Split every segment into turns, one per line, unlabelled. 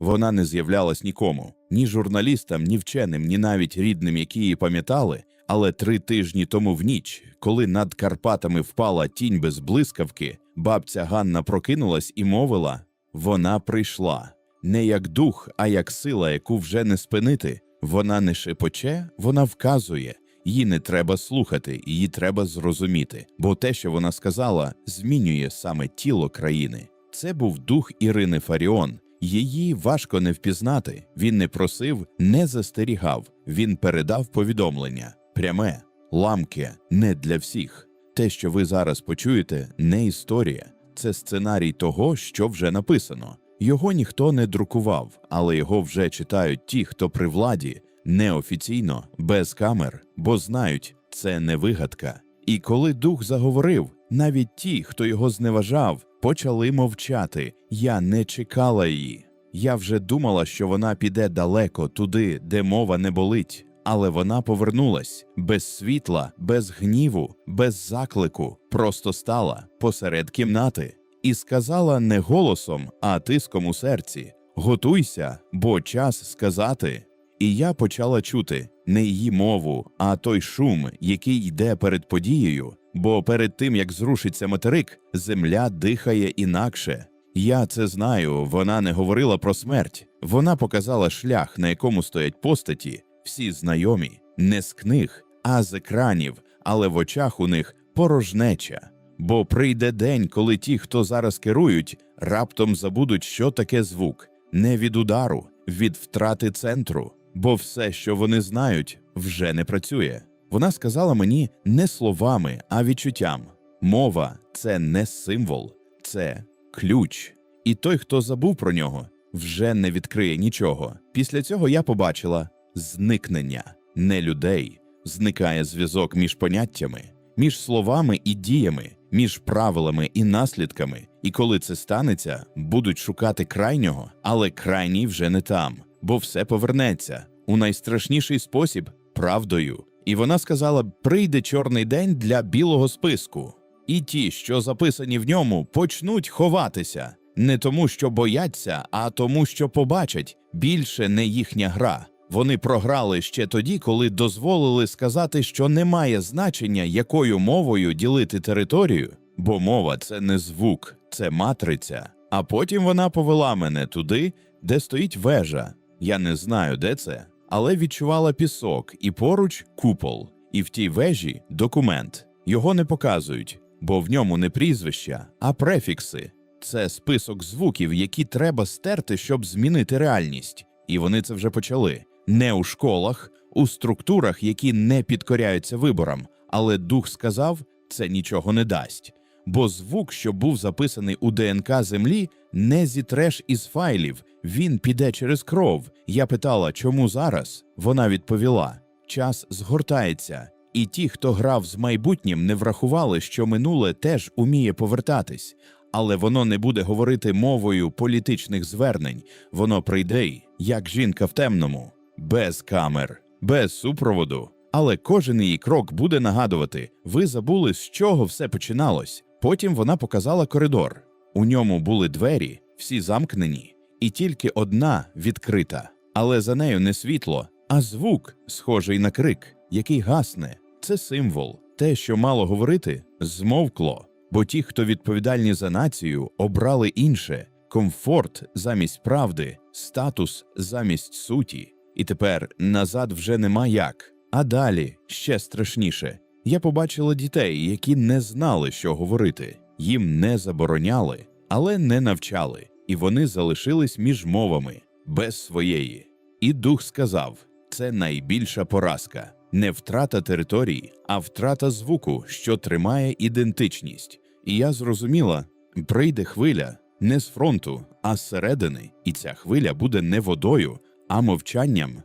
Вона не з'являлась нікому, ні журналістам, ні вченим, ні навіть рідним, які її пам'ятали. Але три тижні тому в ніч, коли над Карпатами впала тінь без блискавки, бабця Ганна прокинулась і мовила: вона прийшла не як дух, а як сила, яку вже не спинити. Вона не шепоче, вона вказує. Її не треба слухати, її треба зрозуміти, бо те, що вона сказала, змінює саме тіло країни. Це був дух Ірини Фаріон. Її важко не впізнати. Він не просив, не застерігав. Він передав повідомлення пряме, ламке, не для всіх. Те, що ви зараз почуєте, не історія, це сценарій того, що вже написано. Його ніхто не друкував, але його вже читають ті, хто при владі, неофіційно, без камер, бо знають, це не вигадка. І коли дух заговорив, навіть ті, хто його зневажав, почали мовчати. Я не чекала її. Я вже думала, що вона піде далеко туди, де мова не болить. Але вона повернулась без світла, без гніву, без заклику, просто стала посеред кімнати і сказала не голосом, а тиском у серці: Готуйся, бо час сказати. І я почала чути не її мову, а той шум, який йде перед подією, бо перед тим як зрушиться материк, земля дихає інакше. Я це знаю, вона не говорила про смерть. Вона показала шлях, на якому стоять постаті, всі знайомі, не з книг, а з екранів, але в очах у них порожнеча. Бо прийде день, коли ті, хто зараз керують, раптом забудуть, що таке звук, не від удару, від втрати центру, бо все, що вони знають, вже не працює. Вона сказала мені не словами, а відчуттям. Мова це не символ, це ключ. І той, хто забув про нього, вже не відкриє нічого. Після цього я побачила зникнення не людей, зникає зв'язок між поняттями, між словами і діями, між правилами і наслідками. І коли це станеться, будуть шукати крайнього, але крайній вже не там, бо все повернеться у найстрашніший спосіб правдою. І вона сказала: прийде чорний день для білого списку, і ті, що записані в ньому, почнуть ховатися не тому, що бояться, а тому, що побачать більше не їхня гра. Вони програли ще тоді, коли дозволили сказати, що немає значення, якою мовою ділити територію, бо мова це не звук, це матриця. А потім вона повела мене туди, де стоїть вежа. Я не знаю, де це, але відчувала пісок і поруч купол, і в тій вежі документ. Його не показують, бо в ньому не прізвища, а префікси. Це список звуків, які треба стерти, щоб змінити реальність. І вони це вже почали не у школах, у структурах, які не підкоряються виборам. Але дух сказав, це нічого не дасть. Бо звук, що був записаний у ДНК землі, не зітреш із файлів, він піде через кров. Я питала, чому зараз? Вона відповіла: час згортається, і ті, хто грав з майбутнім, не врахували, що минуле теж уміє повертатись. Але воно не буде говорити мовою політичних звернень, воно прийде, як жінка в темному, без камер, без супроводу. Але кожен її крок буде нагадувати: ви забули, з чого все починалось. Потім вона показала коридор. У ньому були двері, всі замкнені, і тільки одна відкрита. Але за нею не світло, а звук, схожий на крик, який гасне. Це символ. Те, що мало говорити, змовкло. Бо ті, хто відповідальні за націю, обрали інше комфорт замість правди, статус замість суті. І тепер назад вже нема як. А далі ще страшніше. Я побачила дітей, які не знали, що говорити, їм не забороняли, але не навчали, і вони залишились між мовами без своєї. І дух сказав: це найбільша поразка, не втрата території, а втрата звуку, що тримає ідентичність. І я зрозуміла, прийде хвиля не з фронту, а зсередини, і ця хвиля буде не водою, а мовчанням.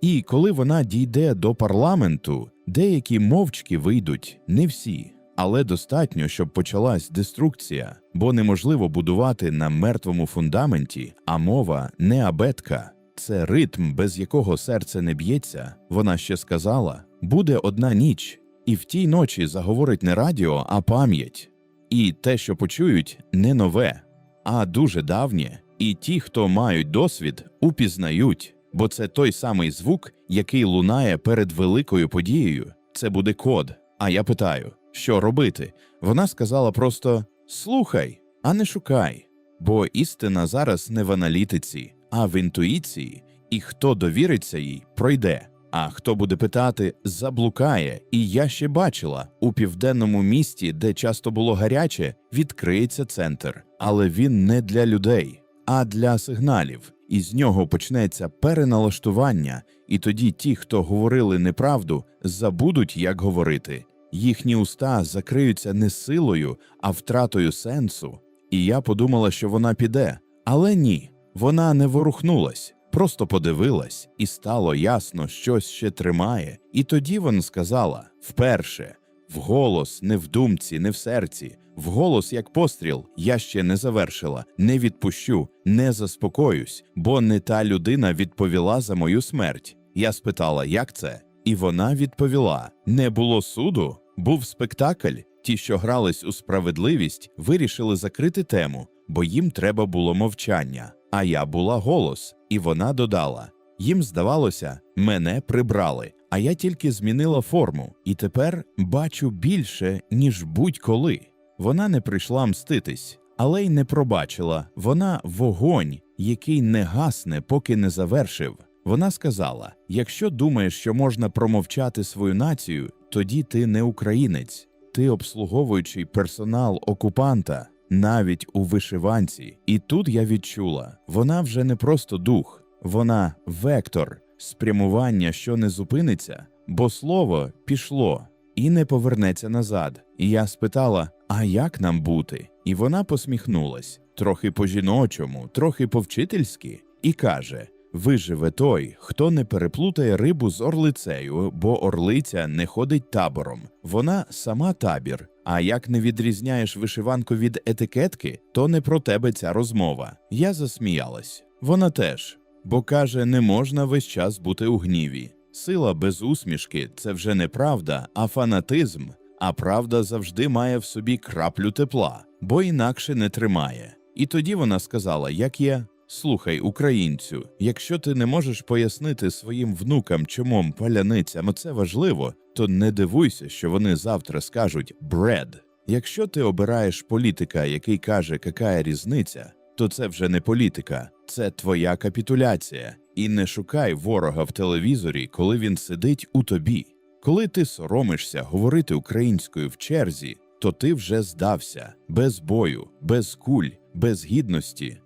І коли вона дійде до парламенту, деякі мовчки вийдуть, не всі, але достатньо, щоб почалась деструкція, бо неможливо будувати на мертвому фундаменті, а мова не абетка. Це ритм, без якого серце не б'ється. Вона ще сказала: буде одна ніч, і в тій ночі заговорить не радіо, а пам'ять. І те, що почують, не нове, а дуже давнє, І ті, хто мають досвід, упізнають, бо це той самий звук, який лунає перед великою подією. Це буде код. А я питаю, що робити? Вона сказала просто слухай, а не шукай. Бо істина зараз не в аналітиці, а в інтуїції, і хто довіриться їй, пройде. А хто буде питати, заблукає. І я ще бачила у південному місті, де часто було гаряче, відкриється центр, але він не для людей, а для сигналів. І з нього почнеться переналаштування, і тоді ті, хто говорили неправду, забудуть, як говорити. Їхні уста закриються не силою, а втратою сенсу. І я подумала, що вона піде, але ні, вона не ворухнулась, просто подивилась, і стало ясно, щось ще тримає. І тоді вона сказала вперше, вголос, не в думці, не в серці, вголос, як постріл, я ще не завершила, не відпущу, не заспокоюсь, бо не та людина відповіла за мою смерть. Я спитала, як це? І вона відповіла: не було суду, був спектакль. Ті, що грались у справедливість, вирішили закрити тему, бо їм треба було мовчання. А я була голос, і вона додала: їм здавалося, мене прибрали, а я тільки змінила форму, і тепер бачу більше, ніж будь-коли. Вона не прийшла мститись, але й не пробачила. Вона вогонь, який не гасне, поки не завершив. Вона сказала: якщо думаєш, що можна промовчати свою націю, тоді ти не українець, ти обслуговуючий персонал окупанта, навіть у вишиванці. І тут я відчула, вона вже не просто дух, вона вектор, спрямування, що не зупиниться, бо слово пішло і не повернеться назад. І я спитала: а як нам бути? І вона посміхнулась трохи по-жіночому, трохи по-вчительськи, і каже: Виживе той, хто не переплутає рибу з орлицею, бо орлиця не ходить табором. Вона сама табір. А як не відрізняєш вишиванку від етикетки, то не про тебе ця розмова. Я засміялась. Вона теж, бо каже, не можна весь час бути у гніві. Сила без усмішки це вже не правда, а фанатизм. А правда завжди має в собі краплю тепла, бо інакше не тримає. І тоді вона сказала, як є. Слухай, українцю, якщо ти не можеш пояснити своїм внукам, чому паляницям це важливо, то не дивуйся, що вони завтра скажуть бред. Якщо ти обираєш політика, який каже, яка різниця, то це вже не політика, це твоя капітуляція. І не шукай ворога в телевізорі, коли він сидить у тобі. Коли ти соромишся говорити українською в черзі, то ти вже здався без бою, без куль, без гідності.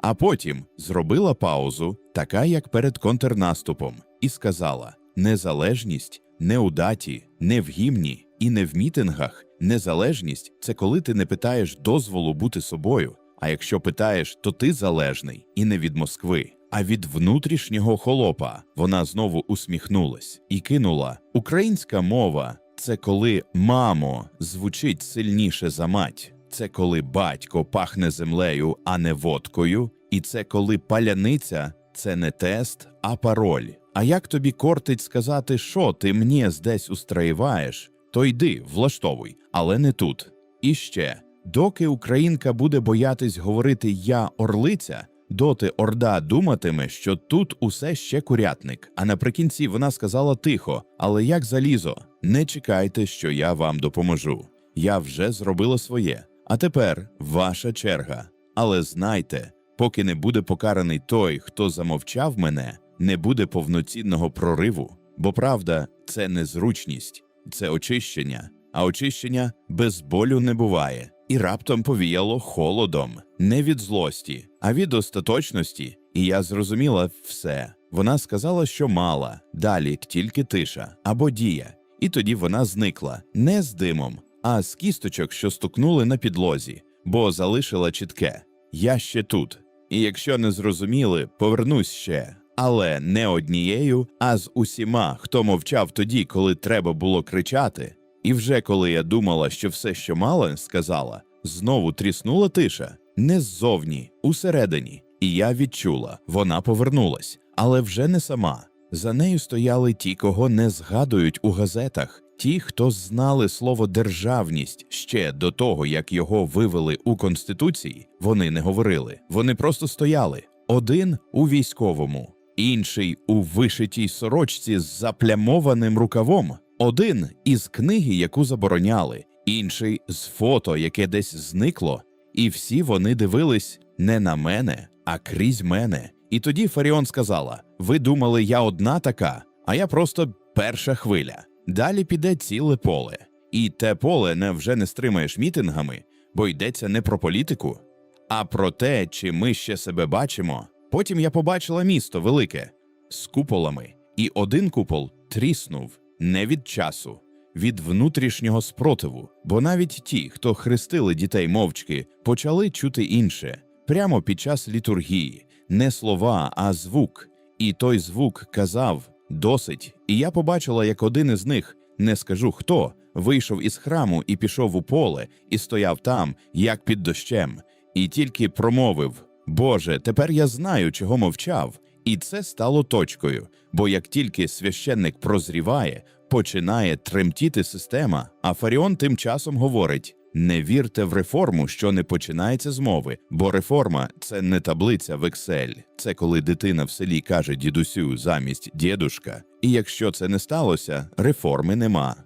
А потім зробила паузу, така як перед контрнаступом, і сказала: незалежність не у даті, не в гімні і не в мітингах. Незалежність це коли ти не питаєш дозволу бути собою. А якщо питаєш, то ти залежний і не від Москви, а від внутрішнього холопа. Вона знову усміхнулась і кинула: Українська мова це коли мамо звучить сильніше за мать. Це коли батько пахне землею, а не водкою, і це коли паляниця це не тест, а пароль. А як тобі кортить сказати, що ти мені здесь устраєваєш, то йди, влаштовуй, але не тут. І ще, доки українка буде боятись говорити я орлиця, доти орда думатиме, що тут усе ще курятник. А наприкінці вона сказала тихо, але як залізо, не чекайте, що я вам допоможу. Я вже зробила своє. А тепер ваша черга. Але знайте, поки не буде покараний той, хто замовчав мене, не буде повноцінного прориву. Бо правда, це незручність, це очищення, а очищення без болю не буває. І раптом повіяло холодом, не від злості, а від остаточності. І я зрозуміла все. Вона сказала, що мала, далі тільки тиша або дія. І тоді вона зникла не з димом, а з кісточок, що стукнули на підлозі, бо залишила чітке я ще тут. І якщо не зрозуміли, повернусь ще. Але не однією, а з усіма, хто мовчав тоді, коли треба було кричати. І вже коли я думала, що все, що мала, сказала, знову тріснула тиша не ззовні, усередині. І я відчула, вона повернулась, але вже не сама. За нею стояли ті, кого не згадують у газетах, Ті, хто знали слово державність ще до того, як його вивели у конституції, вони не говорили. Вони просто стояли один у військовому, інший у вишитій сорочці з заплямованим рукавом, один із книги, яку забороняли, інший з фото, яке десь зникло, і всі вони дивились не на мене, а крізь мене. І тоді Фаріон сказала: Ви думали, я одна така, а я просто перша хвиля. Далі піде ціле поле. І те поле не вже не стримаєш мітингами, бо йдеться не про політику, а про те, чи ми ще себе бачимо. Потім я побачила місто велике з куполами, і один купол тріснув не від часу, від внутрішнього спротиву, бо навіть ті, хто хрестили дітей мовчки, почали чути інше прямо під час літургії, не слова, а звук. І той звук казав досить. І я побачила, як один із них, не скажу хто, вийшов із храму і пішов у поле, і стояв там, як під дощем, і тільки промовив: Боже, тепер я знаю, чого мовчав. І це стало точкою, бо як тільки священник прозріває, починає тремтіти система, а Фаріон тим часом говорить: не вірте в реформу, що не починається з мови, бо реформа це не таблиця в Excel. Це коли дитина в селі каже дідусю замість дідушка. І якщо це не сталося, реформи нема.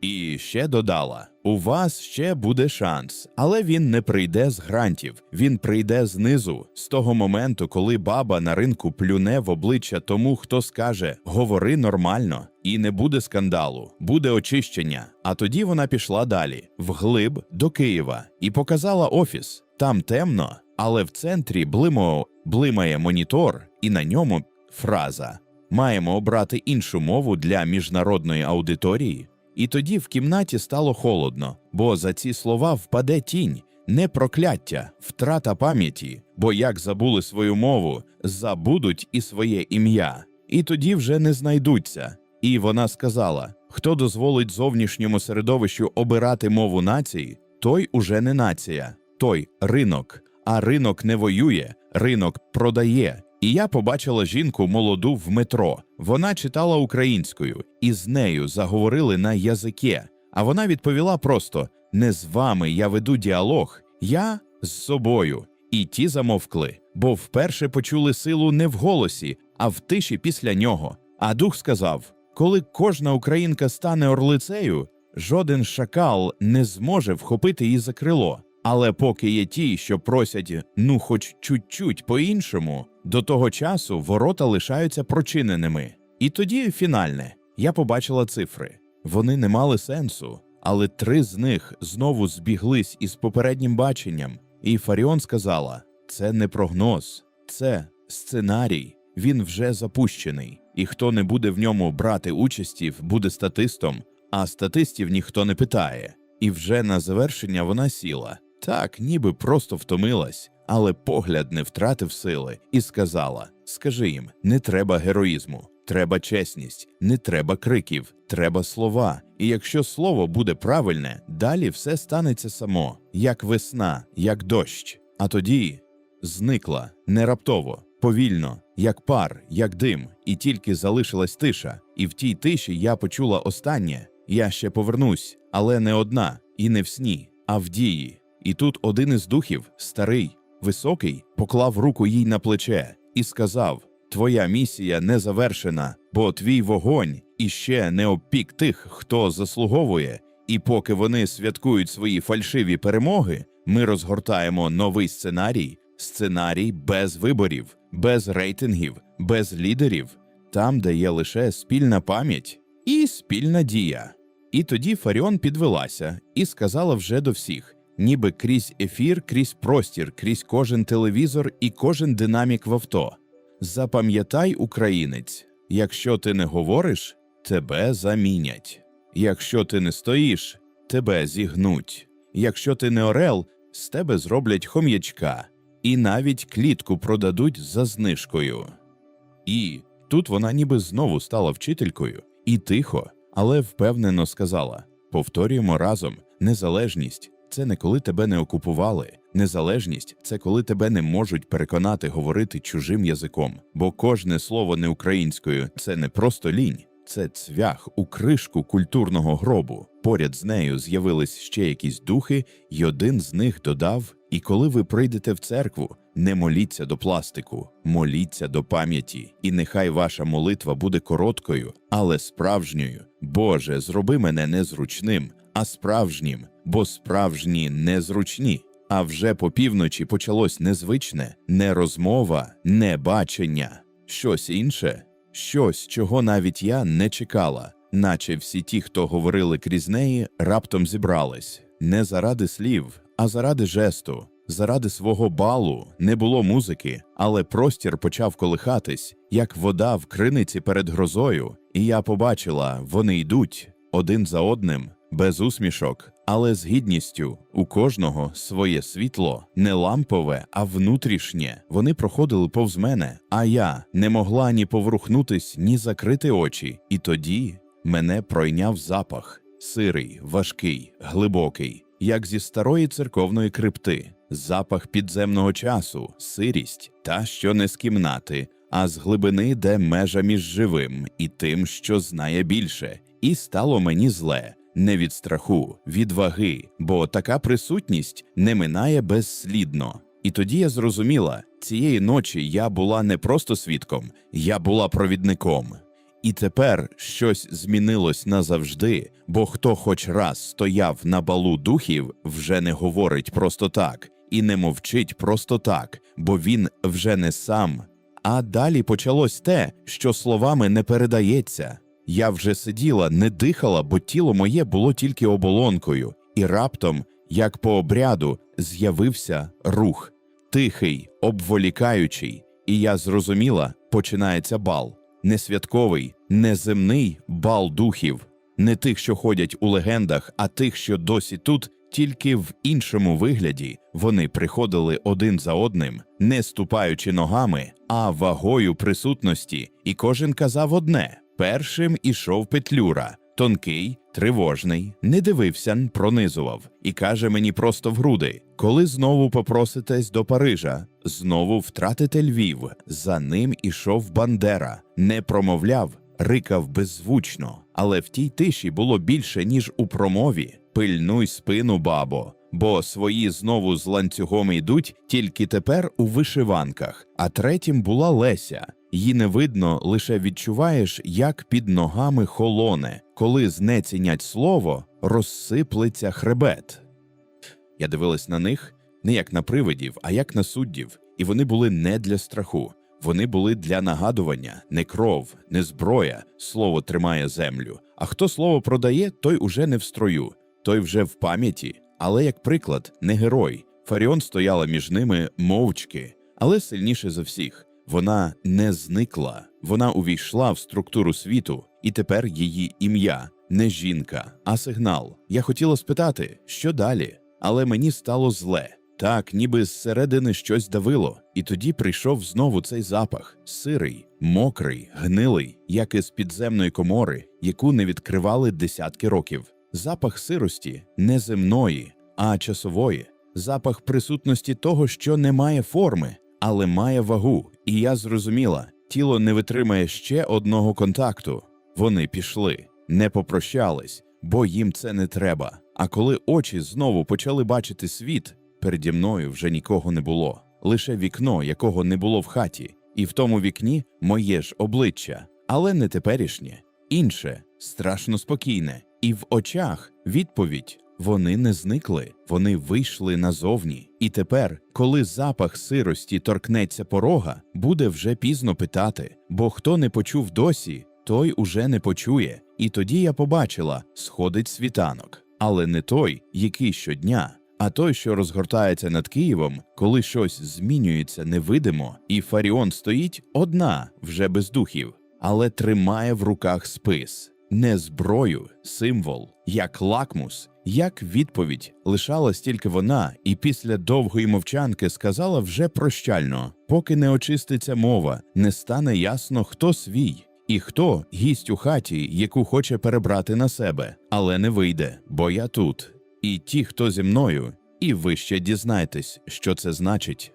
І ще додала: у вас ще буде шанс, але він не прийде з грантів. Він прийде знизу, з того моменту, коли баба на ринку плюне в обличчя тому, хто скаже говори нормально, і не буде скандалу, буде очищення. А тоді вона пішла далі, вглиб до Києва, і показала офіс. Там темно, але в центрі блимо блимає монітор, і на ньому фраза: маємо обрати іншу мову для міжнародної аудиторії. І тоді в кімнаті стало холодно, бо за ці слова впаде тінь, не прокляття, втрата пам'яті, бо як забули свою мову, забудуть і своє ім'я, і тоді вже не знайдуться. І вона сказала: хто дозволить зовнішньому середовищу обирати мову нації, той уже не нація, той ринок. А ринок не воює, ринок продає. І я побачила жінку молоду в метро. Вона читала українською, і з нею заговорили на язике. А вона відповіла просто: не з вами я веду діалог, я з собою. І ті замовкли, бо вперше почули силу не в голосі, а в тиші після нього. А дух сказав: коли кожна українка стане орлицею, жоден шакал не зможе вхопити її за крило. Але поки є ті, що просять ну, хоч чуть-чуть по-іншому, до того часу ворота лишаються прочиненими. І тоді фінальне я побачила цифри. Вони не мали сенсу, але три з них знову збіглись із попереднім баченням. І Фаріон сказала: це не прогноз, це сценарій. Він вже запущений, і хто не буде в ньому брати участі, буде статистом, а статистів ніхто не питає. І вже на завершення вона сіла. Так, ніби просто втомилась, але погляд не втратив сили і сказала: Скажи їм, не треба героїзму, треба чесність, не треба криків, треба слова. І якщо слово буде правильне, далі все станеться само, як весна, як дощ. А тоді зникла не раптово, повільно, як пар, як дим, і тільки залишилась тиша. І в тій тиші я почула останнє: я ще повернусь, але не одна, і не в сні, а в дії. І тут один із духів, старий, високий, поклав руку їй на плече і сказав: Твоя місія не завершена, бо твій вогонь іще не обпік тих, хто заслуговує. І поки вони святкують свої фальшиві перемоги, ми розгортаємо новий сценарій, сценарій без виборів, без рейтингів, без лідерів, там, де є лише спільна пам'ять і спільна дія. І тоді Фаріон підвелася і сказала вже до всіх ніби крізь ефір, крізь простір, крізь кожен телевізор і кожен динамік в авто. Запам'ятай, українець, якщо ти не говориш, тебе замінять. Якщо ти не стоїш, тебе зігнуть. Якщо ти не орел, з тебе зроблять хом'ячка, і навіть клітку продадуть за знижкою. І тут вона ніби знову стала вчителькою, і тихо, але впевнено сказала: повторюємо разом незалежність це не коли тебе не окупували. Незалежність це коли тебе не можуть переконати говорити чужим язиком, бо кожне слово не українською це не просто лінь, це цвях у кришку культурного гробу. Поряд з нею з'явились ще якісь духи, й один з них додав: І коли ви прийдете в церкву, не моліться до пластику, моліться до пам'яті, і нехай ваша молитва буде короткою, але справжньою. Боже, зроби мене незручним, а справжнім, бо справжні незручні. А вже по півночі почалось незвичне, не розмова, не бачення, щось інше, щось, чого навіть я не чекала, наче всі ті, хто говорили крізь неї, раптом зібрались. Не заради слів, а заради жесту, заради свого балу. Не було музики, але простір почав колихатись, як вода в криниці перед грозою, і я побачила, вони йдуть один за одним, без усмішок, але з гідністю. У кожного своє світло, не лампове, а внутрішнє. Вони проходили повз мене, а я не могла ні поворухнутись, ні закрити очі. І тоді мене пройняв запах сирий, важкий, глибокий, як зі старої церковної крипти, запах підземного часу, сирість, та що не з кімнати, а з глибини, де межа між живим і тим, що знає більше, і стало мені зле. Не від страху, від ваги, бо така присутність не минає безслідно. І тоді я зрозуміла, цієї ночі я була не просто свідком, я була провідником. І тепер щось змінилось назавжди, бо хто хоч раз стояв на балу духів, вже не говорить просто так і не мовчить просто так, бо він вже не сам. А далі почалось те, що словами не передається. Я вже сиділа, не дихала, бо тіло моє було тільки оболонкою, і раптом, як по обряду, з'явився рух. Тихий, обволікаючий, і я зрозуміла, починається бал. Не святковий, не земний бал духів, не тих, що ходять у легендах, а тих, що досі тут, тільки в іншому вигляді. Вони приходили один за одним, не ступаючи ногами, а вагою присутності, і кожен казав одне: першим ішов Петлюра, тонкий, тривожний, не дивився, пронизував, і каже мені просто в груди: коли знову попроситесь до Парижа, знову втратите Львів. За ним ішов Бандера, не промовляв, рикав беззвучно, але в тій тиші було більше, ніж у промові. Пильнуй спину, бабо, бо свої знову з ланцюгом йдуть тільки тепер у вишиванках. А третім була Леся. Її не видно, лише відчуваєш, як під ногами холоне, коли знецінять слово, розсиплеться хребет. Я дивилась на них не як на привидів, а як на суддів, і вони були не для страху. Вони були для нагадування, не кров, не зброя, слово тримає землю. А хто слово продає, той уже не в строю, той вже в пам'яті. Але як приклад, не герой. Фаріон стояла між ними мовчки, але сильніше за всіх. Вона не зникла, вона увійшла в структуру світу, і тепер її ім'я не жінка, а сигнал. Я хотіла спитати, що далі, але мені стало зле. Так, ніби зсередини щось давило, і тоді прийшов знову цей запах сирий, мокрий, гнилий, як із підземної комори, яку не відкривали десятки років. Запах сирості не земної, а часової, запах присутності того, що не має форми, але має вагу. І я зрозуміла, тіло не витримає ще одного контакту. Вони пішли, не попрощались, бо їм це не треба. А коли очі знову почали бачити світ, переді мною вже нікого не було, лише вікно, якого не було в хаті, і в тому вікні моє ж обличчя, але не теперішнє, інше, страшно спокійне, і в очах відповідь. Вони не зникли, вони вийшли назовні. І тепер, коли запах сирості торкнеться порога, буде вже пізно питати, бо хто не почув досі, той уже не почує. І тоді я побачила, сходить світанок, але не той, який щодня, а той, що розгортається над Києвом, коли щось змінюється невидимо, і Фаріон стоїть одна, вже без духів, але тримає в руках спис. Не зброю, символ, як лакмус, як відповідь лишалась тільки вона, і після довгої мовчанки сказала вже прощально: поки не очиститься мова, не стане ясно, хто свій і хто гість у хаті, яку хоче перебрати на себе, але не вийде, бо я тут. І ті, хто зі мною, і ви ще дізнайтесь, що це значить.